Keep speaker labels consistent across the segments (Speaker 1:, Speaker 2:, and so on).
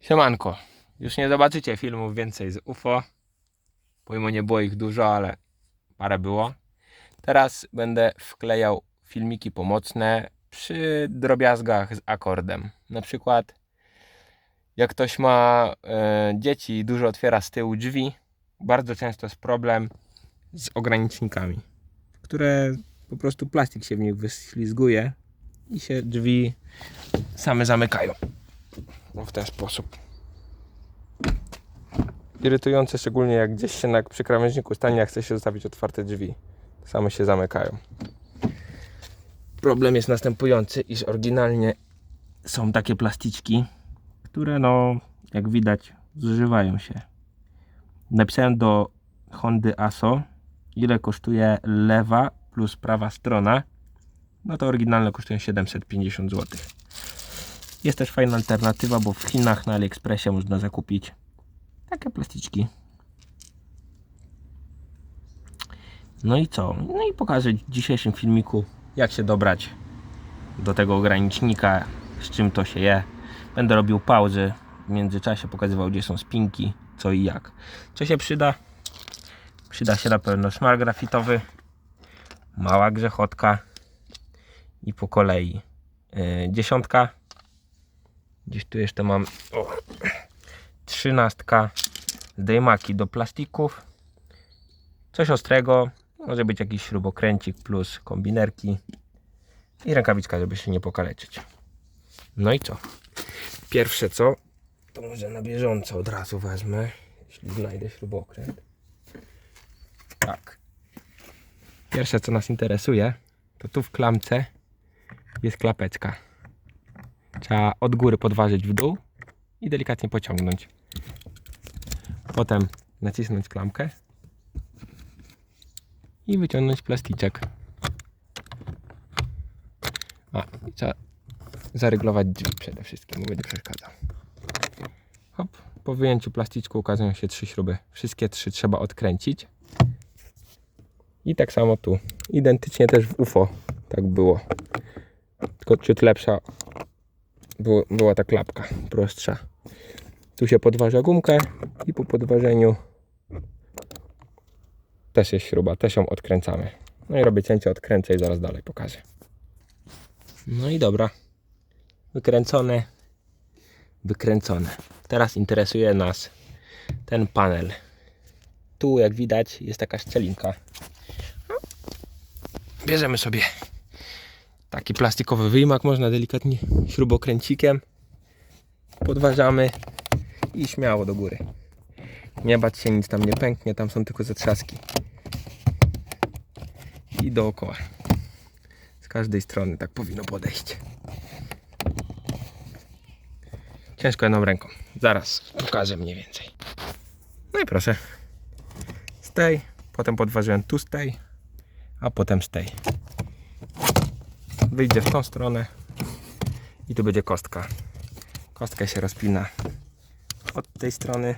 Speaker 1: Siemanko. Już nie zobaczycie filmów więcej z UFO. Pomimo nie było ich dużo, ale parę było. Teraz będę wklejał filmiki pomocne przy drobiazgach z akordem. Na przykład jak ktoś ma e, dzieci i dużo otwiera z tyłu drzwi, bardzo często jest problem z ogranicznikami, które po prostu plastik się w nich wyślizguje i się drzwi same zamykają. No w ten sposób. Irytujące szczególnie jak gdzieś się na, przy krawężniku stanie, a chce się zostawić otwarte drzwi. Same się zamykają. Problem jest następujący, iż oryginalnie są takie plasticzki, które no, jak widać, zużywają się. Napisałem do Hondy ASO, ile kosztuje lewa plus prawa strona. No to oryginalne kosztują 750 zł. Jest też fajna alternatywa, bo w Chinach na AliExpressie można zakupić takie plasticzki. No i co? No i pokażę w dzisiejszym filmiku, jak się dobrać do tego ogranicznika, z czym to się je. Będę robił pauzy, w międzyczasie pokazywał, gdzie są spinki, co i jak. Co się przyda? Przyda się na pewno szmar grafitowy, mała grzechotka i po kolei yy, dziesiątka. Gdzieś tu jeszcze mam o, trzynastka zdejmaki do plastików. Coś ostrego, może być jakiś śrubokręcik plus kombinerki i rękawiczka, żeby się nie pokaleczyć. No i co? Pierwsze co, to może na bieżąco od razu wezmę, jeśli znajdę śrubokręt. Tak. Pierwsze co nas interesuje, to tu w klamce jest klapeczka. Trzeba od góry podważyć w dół i delikatnie pociągnąć. Potem nacisnąć klamkę i wyciągnąć plasticzek. A, i trzeba zaryglować drzwi przede wszystkim, bo będzie przeszkadzał. Hop, po wyjęciu plasticzku ukazują się trzy śruby. Wszystkie trzy trzeba odkręcić. I tak samo tu. Identycznie też w UFO tak było. Tylko ciut lepsza była ta klapka prostsza. Tu się podważa gumkę i po podważeniu też jest śruba, też ją odkręcamy. No i robię cięcie, odkręcę i zaraz dalej pokażę. No i dobra. Wykręcone, wykręcone. Teraz interesuje nas ten panel. Tu jak widać jest taka szczelinka. Bierzemy sobie taki plastikowy wyjmak, można delikatnie śrubokręcikiem. Podważamy i śmiało do góry. Nie bać się, nic tam nie pęknie, tam są tylko zatrzaski. I dookoła. Z każdej strony tak powinno podejść. Ciężko jedną ręką. Zaraz pokażę mniej więcej. No i proszę. Z tej, potem podważyłem tu z tej, a potem z tej. Wyjdzie w tą stronę i tu będzie kostka. Kostkę się rozpina od tej strony.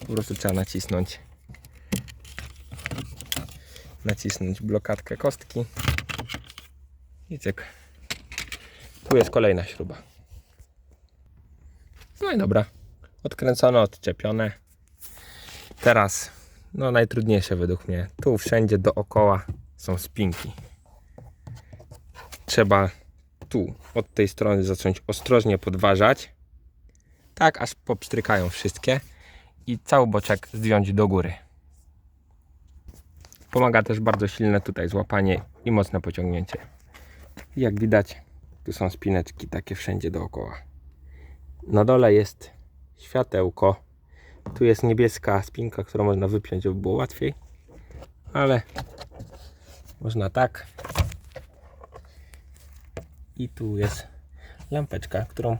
Speaker 1: Po prostu trzeba nacisnąć nacisnąć blokadkę kostki i cyk. Tu jest kolejna śruba. No i dobra. Odkręcone, odczepione. Teraz no najtrudniejsze według mnie. Tu wszędzie dookoła są spinki. Trzeba tu od tej strony zacząć ostrożnie podważać. Tak aż popstrykają wszystkie i cały boczek zdjąć do góry. Pomaga też bardzo silne tutaj złapanie i mocne pociągnięcie. Jak widać, tu są spineczki takie wszędzie dookoła. Na dole jest światełko. Tu jest niebieska spinka, którą można wypiąć, żeby było łatwiej. Ale można tak. I tu jest lampeczka, którą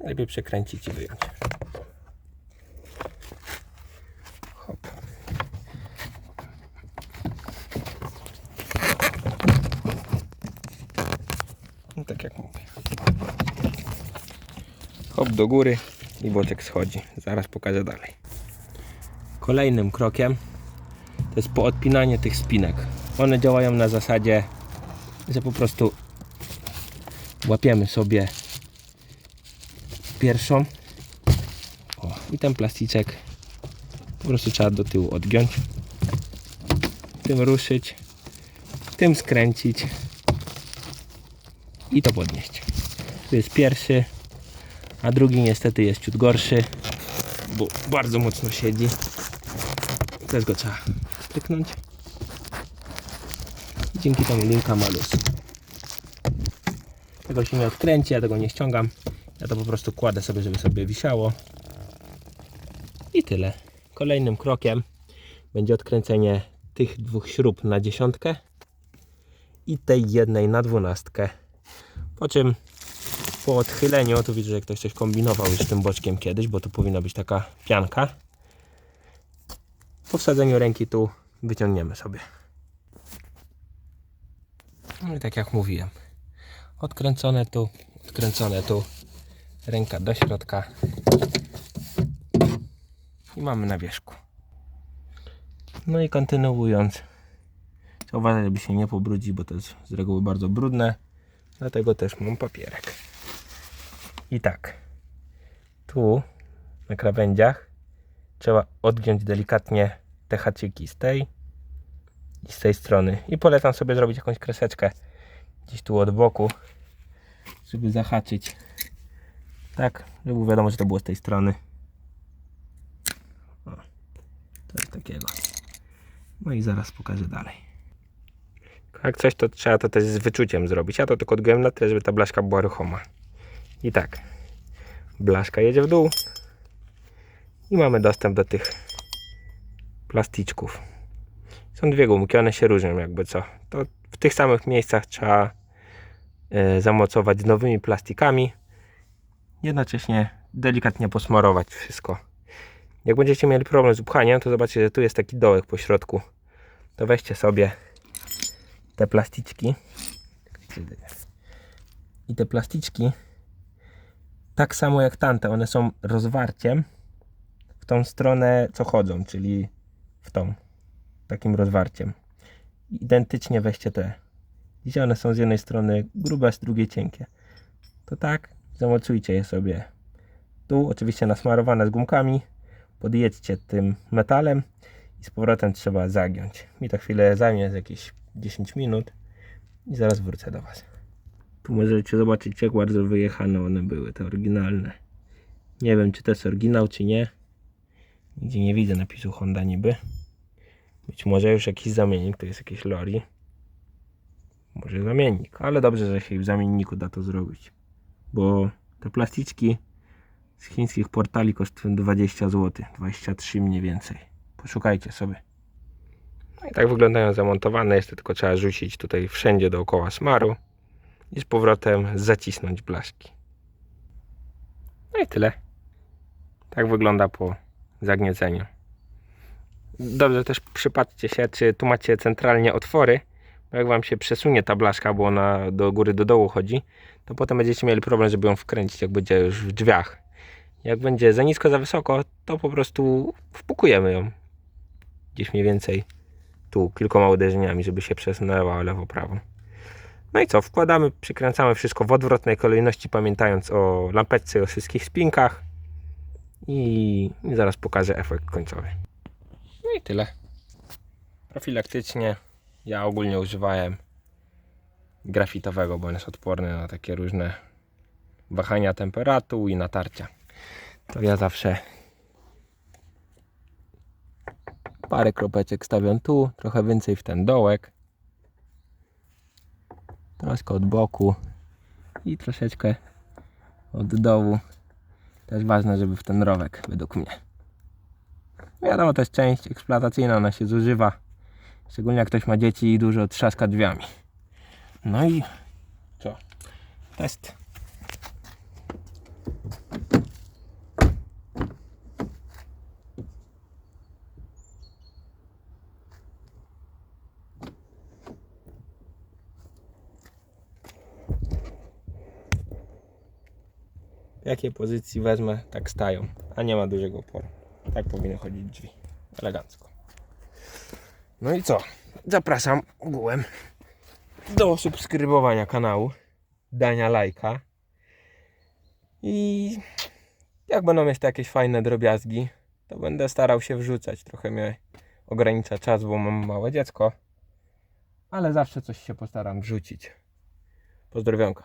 Speaker 1: najlepiej przekręcić i wyjąć. Hop. No tak jak mówię. Hop do góry i boczek schodzi. Zaraz pokażę dalej. Kolejnym krokiem to jest poodpinanie tych spinek. One działają na zasadzie, że po prostu łapiemy sobie pierwszą. O, i ten plasticzek po prostu trzeba do tyłu odgiąć. Tym ruszyć. Tym skręcić. I to podnieść. Tu jest pierwszy, a drugi niestety jest ciut gorszy, bo bardzo mocno siedzi. Też go trzeba stryknąć. Dzięki temu linka ma. Tego się nie odkręci, ja tego nie ściągam. Ja to po prostu kładę sobie, żeby sobie wisiało. I tyle. Kolejnym krokiem będzie odkręcenie tych dwóch śrub na dziesiątkę i tej jednej na dwunastkę. Po czym po odchyleniu, tu widzę, że ktoś coś kombinował już z tym boczkiem kiedyś, bo tu powinna być taka pianka. Po wsadzeniu ręki tu wyciągniemy sobie. No i tak jak mówiłem, odkręcone tu, odkręcone tu, ręka do środka i mamy na wierzchu. No i kontynuując, trzeba uważać, żeby się nie pobrudzić, bo to jest z reguły bardzo brudne, dlatego też mam papierek. I tak, tu na krawędziach trzeba odgiąć delikatnie te haczyki z tej i z tej strony. I polecam sobie zrobić jakąś kreseczkę gdzieś tu od boku, żeby zahaczyć. Tak, żeby wiadomo, że to było z tej strony. O, coś takiego. No i zaraz pokażę dalej. Jak coś, to trzeba to też z wyczuciem zrobić. Ja to tylko odgiąłem na tyle, żeby ta blaszka była ruchoma. I tak, blaszka jedzie w dół i mamy dostęp do tych plasticzków. Są dwie gumki, one się różnią jakby co. To w tych samych miejscach trzeba e, zamocować nowymi plastikami. Jednocześnie delikatnie posmarować wszystko. Jak będziecie mieli problem z upchaniem, to zobaczcie, że tu jest taki dołek po środku. To weźcie sobie te plasticzki. I te plasticzki tak samo jak tamte, one są rozwarciem w tą stronę co chodzą, czyli w tą takim rozwarciem. Identycznie weźcie te. Widzicie, one są z jednej strony grube, z drugiej cienkie. To tak, zamocujcie je sobie. Tu oczywiście nasmarowane z gumkami. Podjedźcie tym metalem i z powrotem trzeba zagiąć. Mi to chwilę zajmie, z jakieś 10 minut i zaraz wrócę do Was. Tu możecie zobaczyć jak bardzo wyjechane one były, te oryginalne. Nie wiem czy to jest oryginał czy nie. Nigdzie nie widzę napisu Honda niby. Być może już jakiś zamiennik, to jest jakieś lori. Może zamiennik, ale dobrze, że się w zamienniku da to zrobić. Bo te plasticzki z chińskich portali kosztują 20 zł, 23 mniej więcej. Poszukajcie sobie. No i tak wyglądają zamontowane, jest tylko trzeba rzucić tutaj wszędzie dookoła smaru i z powrotem zacisnąć blaszki. No i tyle. Tak wygląda po zagnieceniu. Dobrze też przypatrzcie się, czy tu macie centralnie otwory, bo jak wam się przesunie ta blaszka, bo ona do góry, do dołu chodzi, to potem będziecie mieli problem, żeby ją wkręcić, jak będzie już w drzwiach. Jak będzie za nisko, za wysoko, to po prostu wpukujemy ją gdzieś mniej więcej tu kilkoma uderzeniami, żeby się przesunęła lewo, prawo. No i co, wkładamy, przykręcamy wszystko w odwrotnej kolejności, pamiętając o lampeczce i o wszystkich spinkach. I zaraz pokażę efekt końcowy. Tyle. Profilaktycznie ja ogólnie używałem grafitowego, bo on jest odporny na takie różne wahania temperatur i natarcia. To ja zawsze parę kropeczek stawiam tu, trochę więcej w ten dołek, troszkę od boku i troszeczkę od dołu. Też ważne, żeby w ten rowek, według mnie. Wiadomo, to jest część eksploatacyjna, ona się zużywa. Szczególnie jak ktoś ma dzieci i dużo trzaska drzwiami. No i co? Test. W jakiej pozycji wezmę, tak stają, a nie ma dużego oporu. Tak powinny chodzić drzwi. Elegancko. No i co? Zapraszam ogółem do subskrybowania kanału, dania lajka i Jak będą jeszcze jakieś fajne drobiazgi, to będę starał się wrzucać. Trochę mnie ogranicza czas, bo mam małe dziecko. Ale zawsze coś się postaram wrzucić. Pozdrowionka.